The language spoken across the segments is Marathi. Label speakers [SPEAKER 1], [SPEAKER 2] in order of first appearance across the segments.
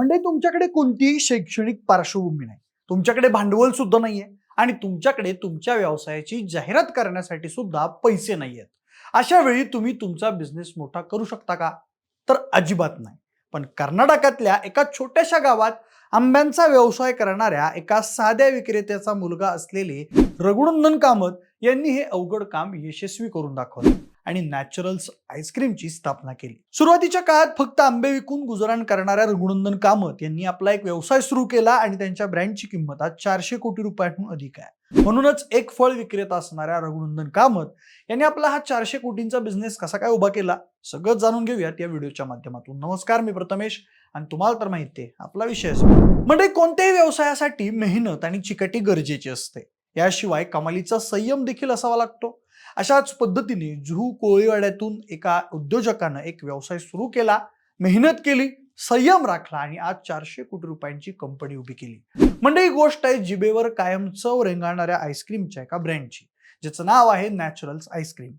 [SPEAKER 1] म्हणजे तुमच्याकडे कोणतीही शैक्षणिक पार्श्वभूमी नाही. तुमच्याकडे भांडवल सुद्धा नाहीये आणि तुमच्याकडे तुमच्या व्यवसायाची जाहिरात करण्यासाठी सुद्धा पैसे नाहीयेत. अशा वेळी तुम्ही तुमचा बिझनेस मोठा करू शकता का? तर अजिबात नाही. पण कर्नाटकातल्या एका छोट्याशा गावात आंब्यांचा व्यवसाय करणाऱ्या एका साध्या विक्रेत्याचा मुलगा असलेले रघुनंदन कामत यांनी हे अवघड काम यशस्वी करून दाखवलं. आणि नॅचरल्स आईस्क्रीमची स्थापना केली. सुरुवातीच्या काळात फक्त आंबे विकून गुजराण करणाऱ्या रघुनंदन कामत यांनी आपला एक व्यवसाय सुरू केला आणि त्यांच्या ब्रँडची किंमत आज चारशे कोटी रुपयांहून अधिक आहे. म्हणूनच एक फळ विक्रेता असणाऱ्या रघुनंदन कामत यांनी आपला हा चारशे कोटींचा बिझनेस कसा काय उभा केला सगळं जाणून घेऊयात या व्हिडिओच्या माध्यमातून. नमस्कार मी प्रथमेश आणि तुम्हाला तर माहिती आहे आपला विषय असतो म्हणजे कोणत्याही व्यवसायासाठी मेहनत आणि चिकटी गरजेची असते. याशिवाय कमालीचा संयम देखील असावा लागतो. अशाच पद्धतीने जुहू कोळीवाड्यातून एका उद्योजकानं एक व्यवसाय सुरू केला मेहनत केली संयम राखला आणि आज चारशे कोटी रुपयांची कंपनी उभी केली. म्हणजे ही गोष्ट आहे जिबेवर कायम चव रेंगाळणाऱ्या आईस्क्रीमच्या एका ब्रँडची ज्याचं नाव आहे नॅचरल्स आईस्क्रीम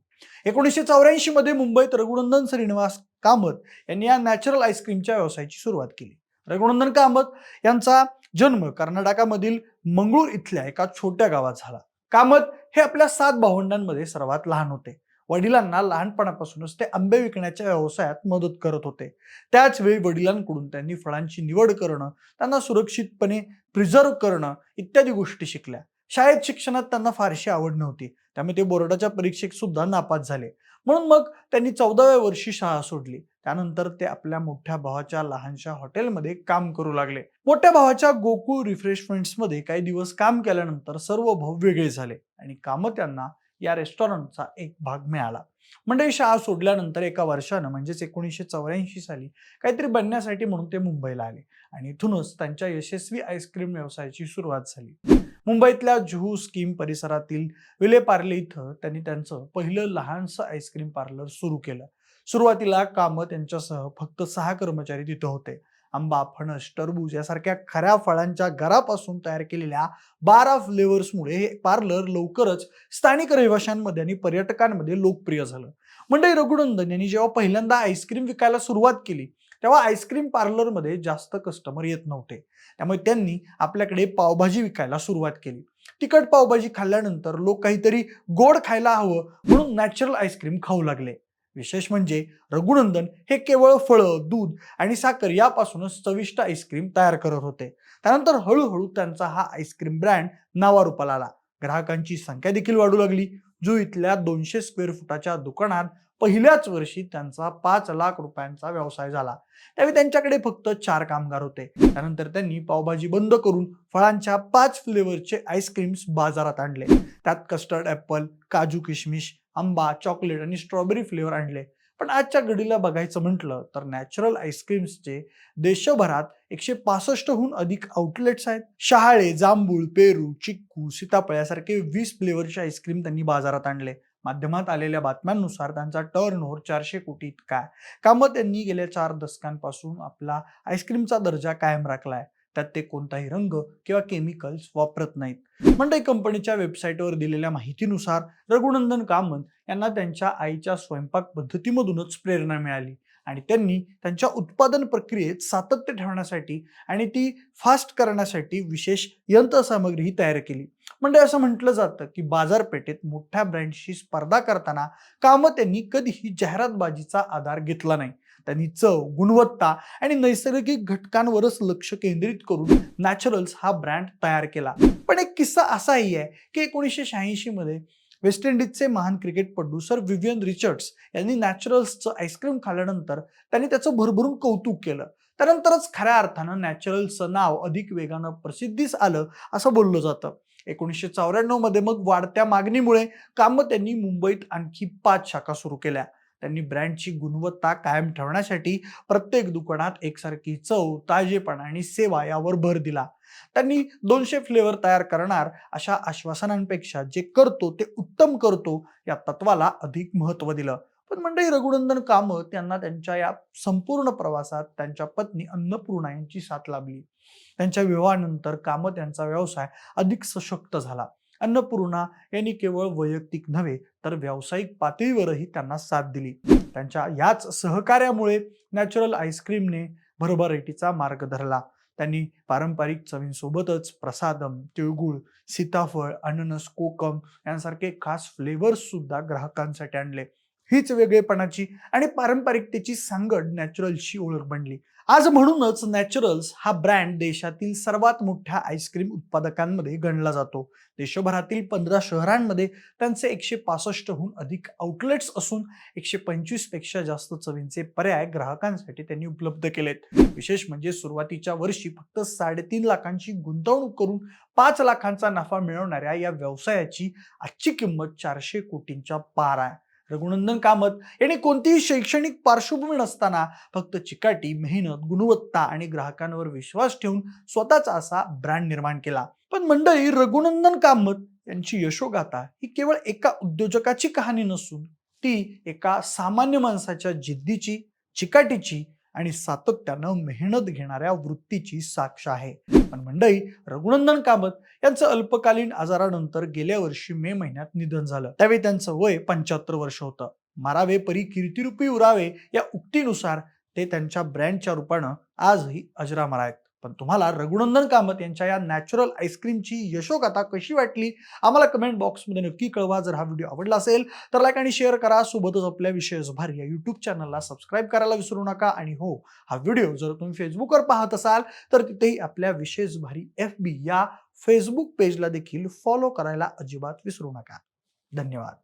[SPEAKER 1] एकोणीसशे चौऱ्याऐंशी मध्ये मुंबईत रघुनंदन श्रीनिवास कामत यांनी या नॅचरल आईस्क्रीमच्या व्यवसायाची सुरुवात केली. रघुनंदन कामत यांचा जन्म कर्नाटकामधील मंगळूर इथल्या एका छोट्या गावात झाला. कामत हे आपल्या सात भावंडांमध्ये सर्वात लहान होते. वडिलांना लहानपणापासूनच ते आंबे विकण्याच्या व्यवसायात मदत करत होते. त्याच वेळी वडिलांकडून त्यांनी फळांची निवड करणं त्यांना सुरक्षितपणे प्रिझर्व करणं इत्यादी गोष्टी शिकल्या. शाळेत शिक्षणात त्यांना फारशी आवड नव्हती. त्यामुळे ते बोर्डाच्या परीक्षेत सुद्धा नापास झाले. म्हणून मग त्यांनी चौदाव्या वर्षी शाळा सोडली. त्यानंतर ते आपल्या मोठ्या भावाच्या लहानशा हॉटेलमध्ये काम करू लागले. मोठ्या भावाच्या गोकुळ रिफ्रेशमेंट्समध्ये काही दिवस काम केल्यानंतर सर्व भाऊ वेगळे झाले आणि कामं त्यांना या रेस्टॉरंटचा एक भाग मिळाला. म्हणजे शाळा सोडल्यानंतर एका वर्षानं म्हणजेच एकोणीसशे चौऱ्याऐंशी साली काहीतरी बनण्यासाठी म्हणून ते मुंबईला आले आणि इथूनच त्यांच्या यशस्वी आईस्क्रीम व्यवसायाची सुरुवात झाली. मुंबईतल्या जुहू स्कीम परिसरातील विलेपार्ले इथं त्यांनी त्यांचं पहिलं लहानसं आईस्क्रीम पार्लर सुरू केलं. सुरुवातीला कामं त्यांच्यासह फक्त सहा कर्मचारी तिथं होते. आंबा फणस टरबूज यासारख्या खऱ्या फळांच्या घरापासून तयार केलेल्या बारा फ्लेवर्समुळे हे पार्लर लवकरच स्थानिक रहिवाशांमध्ये आणि पर्यटकांमध्ये लोकप्रिय झालं. म्हणजे रघुनंदन यांनी जेव्हा पहिल्यांदा आईस्क्रीम विकायला सुरुवात केली तेव्हा आईस्क्रीम पार्लरमध्ये जास्त कस्टमर येत नव्हते. त्यामुळे त्यांनी आपल्याकडे पावभाजी विकायला सुरुवात केली. तिखट पावभाजी खाल्ल्यानंतर लोक काहीतरी गोड खायला हवं म्हणून नॅचरल आईस्क्रीम खाऊ लागले. विशेष म्हणजे रघुनंदन हे केवळ फळं दूध आणि साखर यापासूनच चविष्ट आईस्क्रीम तयार करत होते. त्यानंतर हळूहळू त्यांचा हा आईस्क्रीम ब्रँड नावारूपाला आला. ग्राहकांची संख्या देखील वाढू लागली. जू इथल्या दोनशे स्क्वेअर फुटाच्या दुकानात पहिल्याच वर्षी त्यांचा पाच लाख रुपयांचा व्यवसाय झाला. त्यावेळी त्यांच्याकडे फक्त चार कामगार होते. त्यानंतर त्यांनी पावभाजी बंद करून फळांच्या पाच फ्लेवरचे आईस्क्रीम्स बाजारात आणले. त्यात कस्टर्ड ॲपल काजू किशमिश आंबा चॉकलेट आणि स्ट्रॉबेरी फ्लेवर आणले. पण आजच्या घडीला बघायचं म्हटलं तर नॅचरल आईस्क्रीम्सचे देशभरात एकशे पासष्टहून अधिक आउटलेट्स आहेत. शहाळे जांभूळ पेरू चिक्कू सीताफळ्यासारखे वीस फ्लेवरचे आईस्क्रीम त्यांनी बाजारात आणले. माध्यमात आलेल्या बातम्यांनुसार त्यांचा टर्न ओव्हर चारशे कोटी इतका आहे. कामत त्यांनी गेल्या चार दशकांपासून आपला आईस्क्रीमचा दर्जा कायम राखलाय. त्यात ते कोणताही रंग किंवा केमिकल्स वापरत नाहीत. म्हणजे कंपनीच्या वेबसाईटवर दिलेल्या माहितीनुसार रघुनंदन कामत यांना त्यांच्या आईच्या स्वयंपाक पद्धतीमधूनच प्रेरणा मिळाली. आणि त्यांनी त्यांच्या उत्पादन प्रक्रियेत सातत्य ठेवण्यासाठी आणि ती फास्ट करण्यासाठी विशेष यंत्रसामग्रीही तयार केली. म्हणजे असं म्हटलं जातं की बाजारपेठेत मोठ्या ब्रँडशी स्पर्धा करताना कामं त्यांनी कधीही जाहिरातबाजीचा आधार घेतला नाही. त्यांनी चव गुणवत्ता आणि नैसर्गिक घटकांवरच लक्ष केंद्रित करून नॅचरल्स हा ब्रँड तयार केला. पण एक किस्सा असाही आहे की एकोणीसशे शहाऐंशी मध्ये वेस्ट इंडिजचे महान क्रिकेटपटू सर विवियन रिचर्ड्स यांनी नॅचरल्सचं आईस्क्रीम खाल्ल्यानंतर त्यांनी त्याचं भरभरून कौतुक केलं. त्यानंतरच खऱ्या अर्थानं नॅचरल्सचं नाव अधिक वेगानं प्रसिद्धीस आलं असं बोललं जातं. एकोणीसशे चौऱ्याण्णवमध्ये मग वाढत्या मागणीमुळे कामत यांनी मुंबईत आणखी पाच शाखा सुरू केल्या. त्यांनी ब्रँडची गुणवत्ता कायम ठेवण्यासाठी प्रत्येक दुकानात एकसारखी चव ताजेपणा आणि सेवा यावर भर दिला. त्यांनी दोनशे फ्लेवर तयार करणार अशा आश्वासनांपेक्षा जे करतो ते उत्तम करतो या तत्वाला अधिक महत्त्व दिलं. पण मंडळी रघुनंदन कामत यांना त्यांच्या या संपूर्ण प्रवासात त्यांच्या पत्नी अन्नपूर्णा यांची साथ लाभली. त्यांच्या विवाहानंतर कामत यांचा व्यवसाय अधिक सशक्त झाला. अन्नपूर्णा यांनी केवळ वैयक्तिक नव्हे तर व्यावसायिक पातळीवरही त्यांना साथ दिली. त्यांच्या याच सहकार्यामुळे नॅचरल आईस्क्रीमने भरभराटीचा मार्ग धरला. त्यांनी पारंपरिक चवींसोबतच प्रसादम तिळगुळ सीताफळ अननस कोकम यांसारखे खास फ्लेवर्स सुद्धा ग्राहकांसाठी आणले. हीच वेगळेपणाची आणि पारंपरिकतेची सांगड नॅचरल्सची ओळख बनली. आज म्हणूनच नॅचरल्स हा ब्रँड देशातील सर्वात मोठ्या आईस्क्रीम उत्पादकांमध्ये गणला जातो. देशभरातील पंधरा शहरांमध्ये त्यांचे एकशे पासष्टहून अधिक आउटलेट्स असून एकशे पंचवीसपेक्षा जास्त चवींचे पर्याय ग्राहकांसाठी त्यांनी उपलब्ध केलेत. विशेष म्हणजे सुरुवातीच्या वर्षी फक्त साडेतीन लाखांची गुंतवणूक करून पाच लाखांचा नफा मिळवणाऱ्या या व्यवसायाची आजची किंमत चारशे कोटींच्या पार आहे. रघुनंदन कामत यांनी कोणतीही शैक्षणिक पार्श्वभूमी नसताना फक्त चिकाटी मेहनत गुणवत्ता आणि ग्राहकांवर विश्वास ठेवून स्वतःचा असा ब्रँड निर्माण केला. पण मंडळी रघुनंदन कामत यांची यशोगाथा ही केवळ एका उद्योजकाची कहाणी नसून ती एका सामान्य माणसाच्या जिद्दीची चिकाटीची आणि सातत्यानं मेहनत घेणाऱ्या वृत्तीची साक्ष आहे. पण मंडई रघुनंदन कामत यांचं अल्पकालीन आजारानंतर गेल्या वर्षी मे महिन्यात निधन झालं. त्यावेळी त्यांचं वय पंच्याहत्तर वर्ष होतं. मारावे परी कीर्तिरूपी उरावे या उक्तीनुसार ते त्यांच्या ब्रँडच्या रूपानं आजही अजरामर आहेत पण तुम्हाला रघुनंदन कामत यांच्या या नॅचरल आईस्क्रीमची यशोकथा कशी वाटली? आम्हाला कमेंट बॉक्समध्ये नक्की कळवा. जर हा व्हिडिओ आवडला असेल तर लाईक आणि शेअर करा. सोबतच आपल्या विषय भारी या यूट्यूब चॅनलला सबस्क्राईब करायला विसरू नका. आणि हो हा व्हिडिओ जर तुम्ही फेसबुकवर पाहत असाल तर तिथेही आपल्या विशेष भारी एफ बी या फेसबुक पेजला देखील फॉलो करायला अजिबात विसरू नका. धन्यवाद.